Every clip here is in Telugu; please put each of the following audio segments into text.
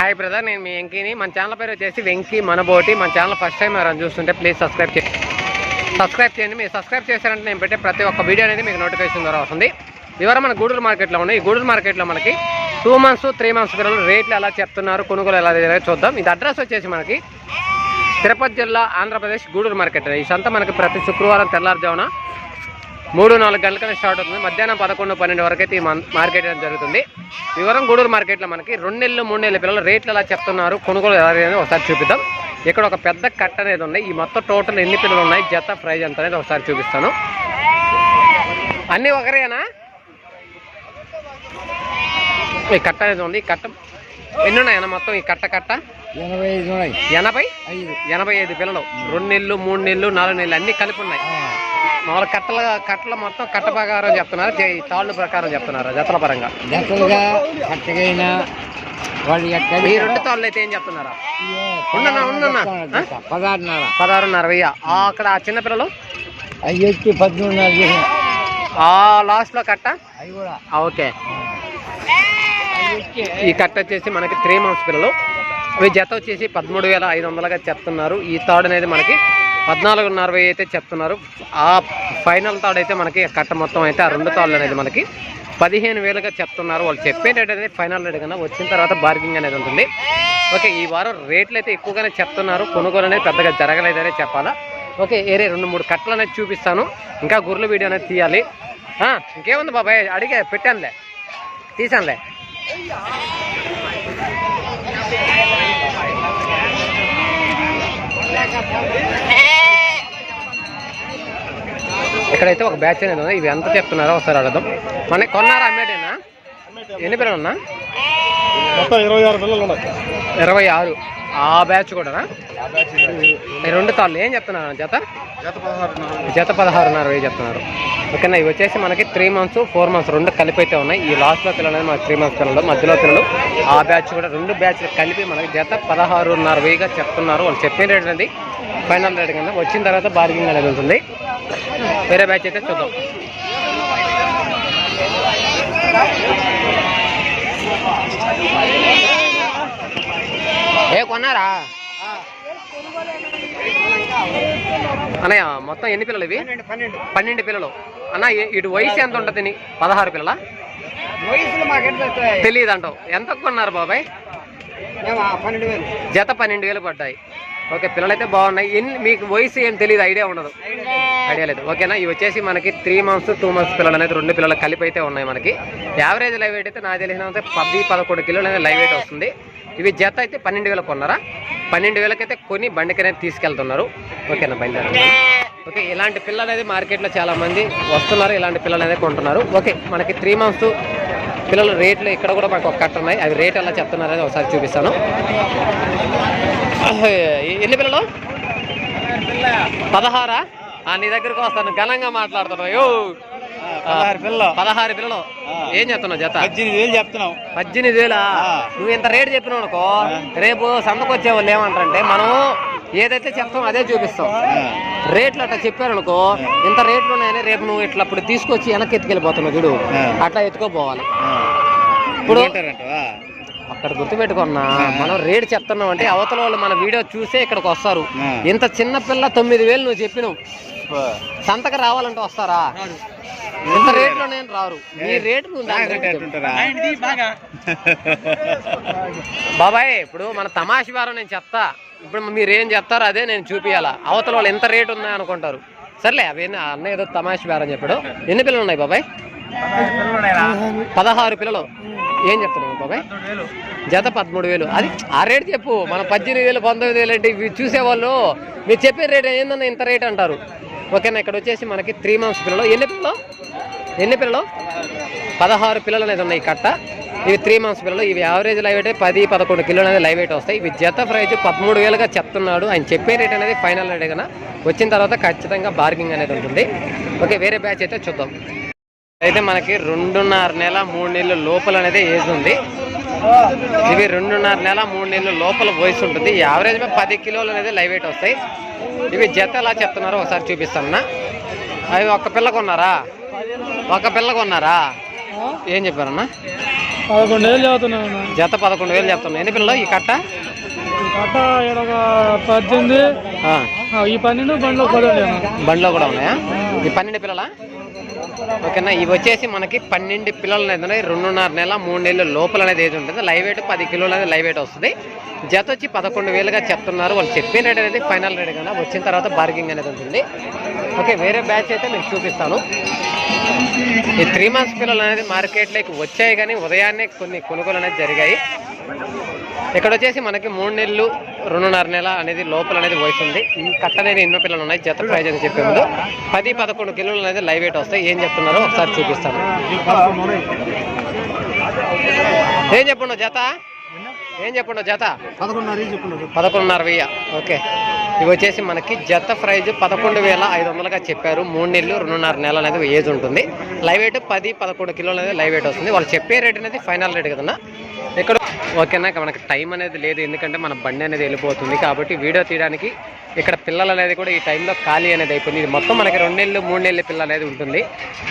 హాయ్ బ్రదర్ నేను మీ వెంకీని. మన ఛానల్ పేరు వచ్చేసి వెంకీ మనబోటి. మన ఛానల్ ఫస్ట్ టైం ఎవరైనా చూస్తుంటే ప్లీజ్ సబ్స్క్రైబ్ చేయండి సబ్స్క్రైబ్ చేయండి. మీరు సబ్స్క్రైబ్ చేశారంటే నేను పెట్టే ప్రతి ఒక్క వీడియో అనేది మీకు నోటిఫికేషన్ ద్వారా వస్తుంది. వివరం మన గూడూరు మార్కెట్లో ఉన్నాయి. ఈ గూడూరు మార్కెట్లో మనకి టూ మంత్స్ త్రీ మంత్స్ పిల్లలు రేట్లు ఎలా చెప్తున్నారు కొనుగోలు ఎలా చూద్దాం. ఇది అడ్రస్ వచ్చేసి మనకి తిరుపతి జిల్లా ఆంధ్రప్రదేశ్ గూడూరు మార్కెట్ ఈ సంత మనకి ప్రతి శుక్రవారం తెల్లారుజామున మూడు నాలుగు గంటలకనే స్టార్ట్ అవుతుంది. మధ్యాహ్నం పదకొండు పన్నెండు వరకు అయితే ఈ మార్కెట్ జరుగుతుంది. వివరం గూడూరు మార్కెట్లో మనకి రెండు నెలలు మూడు నెలల పిల్లలు రేట్లు ఎలా చెప్తున్నారు కొనుగోలు ఎలా అనేది ఒకసారి చూపిద్దాం. ఇక్కడ ఒక పెద్ద కట్ట అనేది ఉన్నాయి ఈ మొత్తం టోటల్ ఎన్ని పిల్లలు ఉన్నాయి జత ప్రైజ్ ఎంత అనేది ఒకసారి చూపిస్తాను. అన్నీ ఒకరేనా? ఈ కట్ట అనేది ఉంది. ఈ కట్ట ఎన్ని ఉన్నాయన్న మొత్తం ఈ కట్ట కట్ట? ఎనభై ఎనభై? ఐదు. పిల్లలు. రెండు నెలలు మూడు నెలలు నాలుగు నెలలు అన్ని కలిపి ఉన్నాయి. మామూలు కట్టల కట్టల మొత్తం కట్ట ప్రకారం చెప్తున్నారు. తాళ్ళు ప్రకారం చెప్తున్నారు జతల పరంగా. జతలుగా కట్టగైనా వాళ్ళు ఈ రెండు తాళ్ళు అయితే ఏం చెప్తున్నారా? ఉండన్నా. ఆ? పదహారున్నర. పదహారున్నర వెయ్యి. అక్కడ ఆ చిన్న పిల్లలు? అవి వచ్చి పద్దెనిమిదిన్నర ఆ లాస్ట్లో కట్ట? అవి కూడా. ఆ, ఓకే. ఈ కట్ట వచ్చేసి మనకి త్రీ మంత్స్ పిల్లలు. అవి జత వచ్చేసి పదమూడు వేల ఐదు వందలుగా చెప్తున్నారు. ఈ తాడు అనేది మనకి పద్నాలుగున్నర అరవై అయితే చెప్తున్నారు. ఆ ఫైనల్ తాడు అయితే మనకి కట్ట మొత్తం అయితే ఆ రెండు తాళ్ళు అనేది మనకి పదిహేను వేలుగా చెప్తున్నారు. వాళ్ళు చెప్పే రేట్ అనేది ఫైనల్ రేట్ కన్నా వచ్చిన తర్వాత బార్గింగ్ అనేది ఉంటుంది. ఓకే ఈ వారం రేట్లు అయితే ఎక్కువగానే చెప్తున్నారు. కొనుగోలు అనేది పెద్దగా జరగలేదనే చెప్పాలా? ఓకే ఏరే రెండు మూడు కట్టలు అనేది చూపిస్తాను. ఇంకా గుర్రెల వీడియో అనేది తీయాలి. ఇంకేముంది బాబాయ్? అడిగే పెట్టానులే. తీసానులే ఇక్కడైతే ఒక బ్యాచ్ అనేది ఉంది. ఇవి ఎంత చెప్తున్నారో ఒకసారి అడగదాం. మన కొన్నారా అమ్మేటేనా? ఎన్ని పిల్లలు ఉన్నా ఇరవై ఆరు పిల్లలు ఉన్నాయి ఇరవై ఆరు. ఆ బ్యాచ్ కూడా రెండు తాళ్ళు ఏం చెప్తున్నారు జత? జత పదహారున్నర. వెయ్యి చెప్తున్నారు. ఓకేనా ఇవి వచ్చేసి మనకి త్రీ మంత్స్ ఫోర్ మంత్స్ రెండు కలిపి అయితే ఉన్నాయి. ఈ లాస్ట్లో పిల్లలు అనేది మనకి త్రీ మంత్స్ పిల్లలు మధ్యలో పిల్లలు. ఆ బ్యాచ్ కూడా రెండు బ్యాచ్లు కలిపి మనకి జత పదహారున్నర వెయ్యిగా చెప్తున్నారు. వాళ్ళు చెప్పిన రేట్ అనేది ఫైనల్ రేట్ కన్నా వచ్చిన తర్వాత బార్గింగ్ అనేది ఉంటుంది. వేరే బ్యాచ్ అయితే చూద్దాం ఏ కొన్నారా? అన్నయ్య మొత్తం ఎన్ని పిల్లలు ఇవి? పన్నెండు పిల్లలు. అన్న ఇటు వయసు ఎంత ఉంటుంది? పదహారు పిల్లల? తెలియదు అంటావు ఎంత కొన్నారు బాబాయ్? జత పన్నెండు వేలు పడ్డాయి. ఓకే పిల్లలైతే బాగున్నాయి. ఎన్ని మీకు వయసు ఏం తెలియదు ఐడియా ఉండదు. ఐడియా లేదు. ఓకేనా ఇవి వచ్చేసి మనకి త్రీ మంత్స్ టూ మంత్స్ పిల్లలు అనేది రెండు పిల్లలు కలిపి అయితే ఉన్నాయి మనకి. యావరేజ్ లైవ్ వెయిట్ అయితే నాకు తెలిసినంత పది పదకొండు కిలోలు అనేది లైవ్ వెయిట్ వస్తుంది. ఇవి జత అయితే పన్నెండు వేలకు కొన్నారా? పన్నెండు వేలకైతే కొని బండికి అనేది తీసుకెళ్తున్నారు. ఓకేనా బయలుదేరండి. ఓకే. ఇలాంటి పిల్లలు అనేది మార్కెట్లో చాలా మంది వస్తున్నారు ఇలాంటి పిల్లలు అనేది కొంటున్నారు. ఓకే మనకి త్రీ మంత్స్ పిల్లలు రేట్లు ఇక్కడ కూడా ఒక కట్ట ఉన్నాయి. అవి రేట్ ఎలా చెప్తున్నారు అనేది ఒకసారి చూపిస్తాను. ఎన్ని పిల్లలు? పదహారా? ఆ, నీ దగ్గరకు వస్తాను. ఘనంగా మాట్లాడుతున్నావు. పదహారు పిల్లలు. పదహారు పిల్లలు. ఏం చెప్తున్నావు జత? పద్దెనిమిది వేలు చెప్తున్నాం పద్దెనిమిది వేలా? ఆ. నువ్వు ఇంత రేటు చెప్పినావు అనుకో రేపు సంతకు వచ్చే వాళ్ళు ఏమంటారంటే మనం ఏదైతే చెప్తామో అదే చూపిస్తాం. రేట్లు అట్లా చెప్పారు అనుకో ఇంత రేట్లు ఉన్నాయని రేపు నువ్వు ఇట్లా ఇప్పుడు తీసుకొచ్చి వెనక్కి ఎత్తుకెళ్ళిపోతున్నావు చూడు. అట్లా ఎత్తుకోపోవాలి. ఇప్పుడు అక్కడ గుర్తుపెట్టుకున్నా మనం రేటు చెప్తున్నాం అంటే అవతల వాళ్ళు మన వీడియో చూసే ఇక్కడికి వస్తారు. ఇంత చిన్న పిల్ల తొమ్మిది వేలు నువ్వు చెప్పినావు. సంతకు రావాలంటే వస్తారా? ఇంత రేట్లో నేను రారు? నీ రేటు నువ్వు దాని రేటు చెప్పు. బాబాయ్ ఇప్పుడు మన తమాషి వారం నేను చెప్తా. ఇప్పుడు మీరు ఏం చెప్తారో అదే నేను చూపియాలా అవతల వాళ్ళు ఎంత రేటు ఉన్నాయి అనుకుంటారు. సర్లే అవి అన్న ఏదో తమాషి వారం చెప్పాడు. ఎన్ని పిల్లలు ఉన్నాయి బాబాయ్? పదహారు పిల్లలు ఏం చెప్తున్నావు బాబాయ్? జత పదమూడు వేలు. అది ఆ రేట్ చెప్పు. మన పద్దెనిమిది వేలు పంతొమ్మిది వేలు అంటే ఇవి చూసేవాళ్ళు. మీరు చెప్పే రేట్ ఏందన్నా ఇంత రేట్ అంటారు. ఓకేనా ఇక్కడ వచ్చేసి మనకి త్రీ మంత్స్ పిల్లలు. ఎన్ని పిల్లలు? ఎన్ని పిల్లలు? పదహారు పిల్లలు అనేది ఉన్నాయి కట్ట. ఇవి త్రీ మంత్స్ పిల్లలు. ఇవి యావరేజ్ లైవ్ అయితే పది పదకొండు కిలోలు అనేది లైవ్ వెయిట్ వస్తాయి. ఇవి జత ప్రైజ్ పదమూడు వేలుగా చెప్తున్నాడు. ఆయన చెప్పే రేట్ అనేది ఫైనల్ రేట్ కన్నా వచ్చిన తర్వాత ఖచ్చితంగా బార్గింగ్ అనేది ఉంటుంది. ఓకే వేరే బ్యాచ్ అయితే చూద్దాం. అయితే మనకి రెండున్నర నెల మూడు నెలల లోపల అనేది ఏజ్ ఉంది. ఇవి రెండున్నర నెల మూడు నెలల లోపల వయసు ఉంటుంది. యావరేజ్ మీద పది కిలోలు అనేది లైవ్ వెయిట్ వస్తాయి. ఇవి జత ఎలా చెప్తున్నారో ఒకసారి చూపిస్తానన్నా అవి ఒక్క పిల్ల కొన్నారా? ఒక పిల్ల కొన్నారా? ఏం చెప్పారన్నా పదకొండు వేలు చదువుతున్నాను జత పదకొండు వేలు చెప్తున్నాను ఎన్ని పిల్లలు? ఈ కట్ట? పద్దెనిమిది. ఈ పన్నెండు బండిలో కూడా ఉన్నాయా? ఈ పన్నెండు పిల్లలా? ఓకేనా? ఇవి వచ్చేసి మనకి పన్నెండు పిల్లలు అనేది ఉన్నాయి. రెండున్నర నెల మూడు నెలల లోపల అనేది ఏది ఉంటుంది లైవ్ వెయిట్ పది కిలోలు అనేది లైవ్ వెయిట్ వస్తుంది. జత వచ్చి పదకొండు వేలుగా చెప్తున్నారు. వాళ్ళు చెప్పిన రేట్ అనేది ఫైనల్ రేట్ కన్నా వచ్చిన తర్వాత బార్గింగ్ అనేది ఉంటుంది. ఓకే వేరే బ్యాచ్ అయితే మీకు చూపిస్తాను. ఈ త్రీ మంత్స్ పిల్లలు అనేది మార్కెట్లోకి వచ్చాయి కానీ ఉదయాన్నే కొన్ని కొనుగోలు అనేది జరిగాయి. ఇక్కడ వచ్చేసి మనకి మూడు నెలలు రెండున్నర నెల అనేది లోపల అనేది వయసు ఉంది. ఈ కట్ట అనేది ఎన్నో పిల్లలు ఉన్నాయి. జత ప్రైజ్ అని చెప్పే ముందు పది పదకొండు కిలోలు అనేది లైవ్ వెయిట్ వస్తాయి. ఏం చెప్తున్నారో ఒకసారి చూపిస్తాను. ఏం చెప్పండు జత? ఏం చెప్పండు జత? పదకొండున్నర వెయ్యి ఓకే. ఇవి వచ్చేసి మనకి జత ప్రైజ్ పదకొండు వేల ఐదు వందలుగా చెప్పారు. మూడు నెలలు రెండున్నర నెలలు అనేది ఏజ్ ఉంటుంది. లైవ్ వెయిట్ పది పదకొండు కిలోలు అనేది లైవ్ వెయిట్ వస్తుంది. వాళ్ళు చెప్పే రేట్ అనేది ఫైనల్ రేట్ కదన్నా. ఇక్కడ ఓకేనా మనకు మనకి టైం అనేది లేదు. ఎందుకంటే మన బండి అనేది వెళ్ళిపోతుంది. కాబట్టి వీడియో తీయడానికి ఇక్కడ పిల్లలు అనేది కూడా ఈ టైంలో ఖాళీ అనేది అయిపోయింది. ఇది మొత్తం మనకి రెండు నెలలు మూడు నెలల పిల్ల అనేది ఉంటుంది.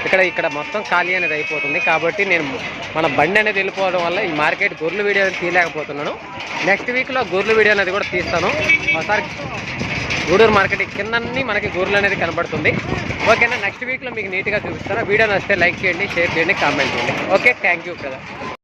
ఇక్కడ ఇక్కడ మొత్తం ఖాళీ అనేది అయిపోతుంది. కాబట్టి నేను మన బండి అనేది వెళ్ళిపోవడం వల్ల ఈ మార్కెట్ గొర్రెల వీడియో అనేది తీయలేకపోతున్నాను. నెక్స్ట్ వీక్లో గొర్రెల వీడియో అనేది కూడా తీస్తాను. ఒకసారి గూడూరు మార్కెట్ కిందన్నీ మనకి గొర్రెలు అనేది కనబడుతుంది. ఓకేనా నెక్స్ట్ వీక్లో మీకు నీట్గా చూపిస్తాను. వీడియో నచ్చితే లైక్ చేయండి షేర్ చేయండి కామెంట్ చేయండి. ఓకే థ్యాంక్ యూ కదా